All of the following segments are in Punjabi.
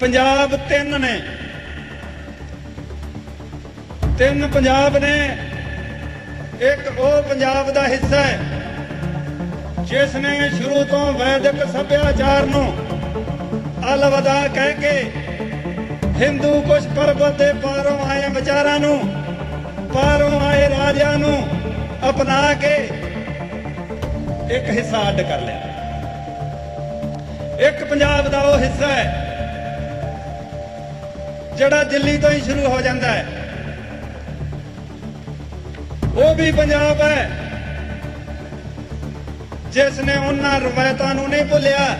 ਪੰਜਾਬ ਤਿੰਨ ਨੇ। ਤਿੰਨ ਪੰਜਾਬ ਨੇ। ਇੱਕ ਉਹ ਪੰਜਾਬ ਦਾ ਹਿੱਸਾ ਹੈ, ਜਿਸ ਨੇ ਸ਼ੁਰੂ ਤੋਂ ਵੈਦਿਕ ਸੱਭਿਆਚਾਰ ਨੂੰ ਅਲਵਦਾ ਕਹਿ ਕੇ ਹਿੰਦੂ ਕੁਛ ਪਰਬਤ ਦੇ ਪਾਰੋਂ ਆਏ ਵਿਚਾਰਾਂ ਨੂੰ, ਪਾਰੋਂ ਆਏ ਰਾਜਿਆਂ ਨੂੰ ਅਪਣਾ ਕੇ ਇੱਕ ਹਿੱਸਾ ਅੱਡ ਕਰ ਲਿਆ। ਇੱਕ ਪੰਜਾਬ ਦਾ ਉਹ ਹਿੱਸਾ ਹੈ ਜਿਹੜਾ ਦਿੱਲੀ ਤੋਂ ਹੀ ਸ਼ੁਰੂ ਹੋ ਜਾਂਦਾ ਹੈ। ਉਹ ਵੀ ਪੰਜਾਬ ਹੈ। ਜਿਸ ਨੇ ਉਹਨਾਂ ਰਵਾਇਤਾਂ ਨੂੰ ਨਹੀਂ ਭੁੱਲਿਆ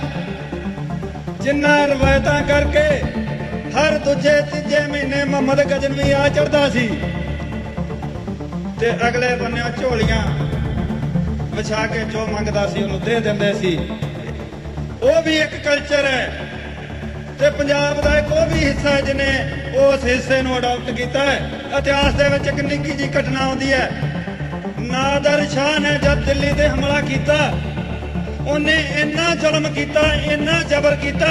ਜਿਨ੍ਹਾਂ ਰਵਾਇਤਾਂ ਕਰਕੇ ਹਰ ਦੂਜੇ ਤੀਜੇ ਮਹੀਨੇ ਮੁਹੰਮਦ ਗਜਨਵੀ ਆ ਚੜਦਾ ਸੀ। ਤੇ ਅਗਲੇ ਬੰਨਿਓ ਝੋਲੀਆਂ ਵਿਛਾ ਕੇ ਜੋ ਮੰਗਦਾ ਸੀ ਉਹਨੂੰ ਦੇ ਦਿੰਦੇ ਸੀ। ਉਹ ਵੀ ਇੱਕ ਕਲਚਰ ਹੈ। ਤੇ ਪੰਜਾਬ ਦਾ ਇੱਕ ਉਹ ਵੀ ਹਿੱਸਾ ਹੈ ਜਿਹਨੇ ਉਸ ਹਿੱਸੇ ਨੂੰ ਅਡਾਪਟ ਕੀਤਾ ਹੈ। ਇਤਿਹਾਸ ਦੇ ਵਿੱਚ ਇੱਕ ਨਿੱਕੀ ਜੀ ਘਟਨਾ ਆਉਂਦੀ ਹੈ। ਨਾਦਰ ਸ਼ਾਹ ਨੇ ਜਦ ਦਿੱਲੀ ਤੇ ਹਮਲਾ ਕੀਤਾ, ਉਹਨੇ ਇੰਨਾ ਜ਼ੁਲਮ ਕੀਤਾ, ਇੰਨਾ ਜ਼ਬਰ ਕੀਤਾ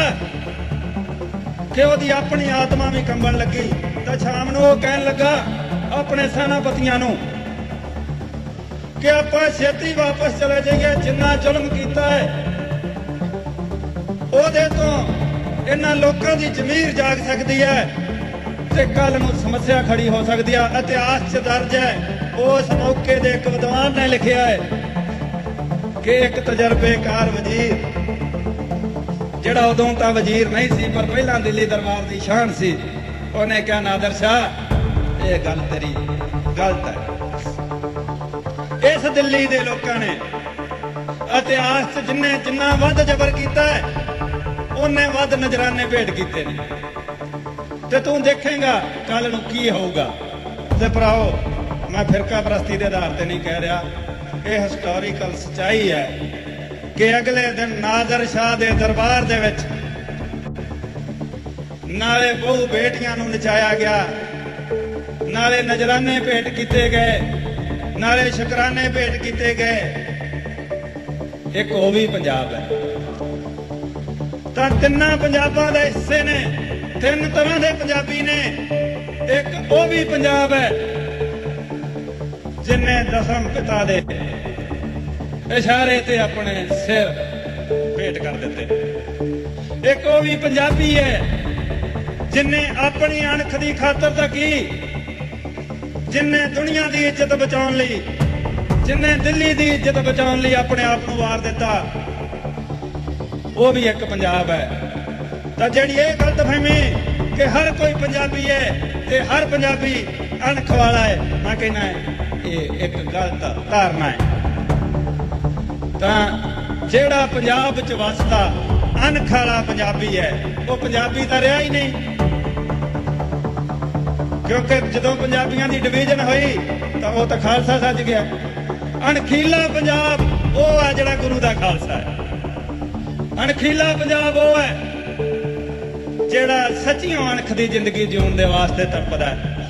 ਕਿ ਉਹਦੀ ਆਪਣੀ ਆਤਮਾ ਵੀ ਕੰਬਣ ਲੱਗੀ। ਤਾਂ ਸ਼ਾਮ ਨੂੰ ਉਹ ਕਹਿਣ ਲੱਗਾ ਆਪਣੇ ਸੈਨਾਪਤੀਆਂ ਨੂੰ ਕਿ ਆਪਾਂ ਛੇਤੀ ਵਾਪਸ ਚਲੇ ਜਾਈਏ, ਜਿੰਨਾ ਜ਼ੁਲਮ ਕੀਤਾ ਹੈ, ਉਹਦੇ ਤੋਂ ਇਹਨਾਂ ਲੋਕਾਂ ਦੀ ਜ਼ਮੀਰ ਜਾਗ ਸਕਦੀ ਹੈ ਤੇ ਕੱਲ ਨੂੰ ਸਮੱਸਿਆ ਖੜੀ ਹੋ ਸਕਦੀ ਹੈ ਇਤਿਹਾਸ 'ਚ ਦਰਜ ਹੈ। ਉਸ ਮੌਕੇ ਦੇ ਇੱਕ ਵਿਦਵਾਨ ਨੇ ਲਿਖਿਆ ਹੈ ਕਿ ਇੱਕ ਤਜਰਬੇਕਾਰ ਵਜ਼ੀਰ, ਜਿਹੜਾ ਉਦੋਂ ਤਾਂ ਵਜ਼ੀਰ ਨਹੀਂ ਸੀ, ਪਰ ਪਹਿਲਾਂ ਦਿੱਲੀ ਦਰਬਾਰ ਦੀ ਸ਼ਾਨ ਸੀ, ਉਹਨੇ ਕਿਹਾ, ਨਾਦਰ ਸ਼ਾਹ, ਇਹ ਗੱਲ ਤੇਰੀ ਗਲਤ ਹੈ। ਇਸ ਦਿੱਲੀ ਦੇ ਲੋਕਾਂ ਨੇ ਇਤਿਹਾਸ 'ਚ ਜਿੰਨੇ ਜਿੰਨਾ ਵੱਧ ਜ਼ਬਰ ਕੀਤਾ ਹੈ ਉਹਨੇ ਵੱਧ ਨਜ਼ਰਾਨੇ ਭੇਟ ਕੀਤੇ ਨੇ। ਤੇ ਤੂੰ ਦੇਖੇਗਾ ਕੱਲ ਨੂੰ ਕੀ ਹੋਊਗਾ। ਤੇ ਭਰਾਓ, ਮੈਂ ਫਿਰਕਾ ਪ੍ਰਸਤੀ ਦੇ ਆਧਾਰ ਤੇ ਨਹੀਂ ਕਹਿ ਰਿਹਾ। ਇਹ ਹਿਸਟੋਰੀਕਲ ਸਚਾਈ ਹੈ ਕਿ ਅਗਲੇ ਦਿਨ ਨਾਦਰ ਸ਼ਾਹ ਦੇ ਦਰਬਾਰ ਦੇ ਵਿੱਚ ਨਾਲੇ ਬਹੁ ਬੇਟੀਆਂ ਨੂੰ ਨਚਾਇਆ ਗਿਆ। ਨਾਲੇ ਨਜ਼ਰਾਨੇ ਭੇਟ ਕੀਤੇ ਗਏ। ਨਾਲੇ ਸ਼ੁਕਰਾਨੇ ਭੇਟ ਕੀਤੇ ਗਏ। ਇੱਕ ਉਹ ਵੀ ਪੰਜਾਬ ਹੈ। ਤਾਂ ਤਿੰਨਾਂ ਪੰਜਾਬਾਂ ਦੇ ਹਿੱਸੇ ਨੇ, ਤਿੰਨ ਤਰ੍ਹਾਂ ਦੇ ਪੰਜਾਬੀ ਨੇ, ਇੱਕ ਉਹ ਵੀ ਪੰਜਾਬ ਹੈ, ਜਿਨੇ ਦਸਮ ਪਿਤਾ ਦੇ ਇਸ਼ਾਰੇ ਤੇ ਆਪਣੇ ਸਿਰ ਭੇਟ ਕਰ ਦਿੱਤੇ। ਇੱਕ ਉਹ ਵੀ ਪੰਜਾਬੀ ਹੈ, ਜਿਨੇ ਆਪਣੀ ਅਣਖ ਦੀ ਖਾਤਰ ਤਾਂ ਕੀ ਜਿਨੇ ਦੁਨੀਆ ਦੀ ਇੱਜ਼ਤ ਬਚਾਉਣ ਲਈ, ਜਿਨੇ ਦਿੱਲੀ ਦੀ ਇੱਜ਼ਤ ਬਚਾਉਣ ਲਈ ਆਪਣੇ ਆਪ ਨੂੰ ਵਾਰ ਦਿੱਤਾ। ਉਹ ਵੀ ਇੱਕ ਪੰਜਾਬ ਹੈ। ਤਾਂ ਜਿਹੜੀ ਇਹ ਗਲਤ ਗਲਤਫਹਿਮੀ ਕਿ ਹਰ ਕੋਈ ਪੰਜਾਬੀ ਹੈ ਤੇ ਹਰ ਪੰਜਾਬੀ ਅਣਖ ਵਾਲਾ ਹੈ, ਮੈਂ ਕਹਿੰਦਾ ਇਹ ਇੱਕ ਗਲਤ ਧਾਰਨਾ ਹੈ। ਤਾਂ ਜਿਹੜਾ ਪੰਜਾਬ ਚ ਵਸਦਾ ਅਣਖ ਵਾਲਾ ਪੰਜਾਬੀ ਹੈ, ਉਹ ਪੰਜਾਬੀ ਤਾਂ ਰਿਹਾ ਹੀ ਨਹੀਂ। ਕਿਉਂਕਿ ਜਦੋਂ ਪੰਜਾਬੀਆਂ ਦੀ ਡਿਵੀਜ਼ਨ ਹੋਈ, ਤਾਂ ਉਹ ਤਾਂ ਖਾਲਸਾ ਸੱਜ ਗਿਆ। ਅਣਖੀਲਾ ਪੰਜਾਬ, ਉਹ ਆ ਜਿਹੜਾ ਗੁਰੂ ਦਾ ਖਾਲਸਾ ਹੈ। ਅਣਖੀਲਾ ਪੰਜਾਬ ਉਹ ਹੈ ਜਿਹੜਾ ਸੱਚੀਆਂ ਅਣਖ ਦੀ ਜ਼ਿੰਦਗੀ ਜਿਉਣ ਦੇ ਵਾਸਤੇ ਤੜਪਦਾ ਹੈ।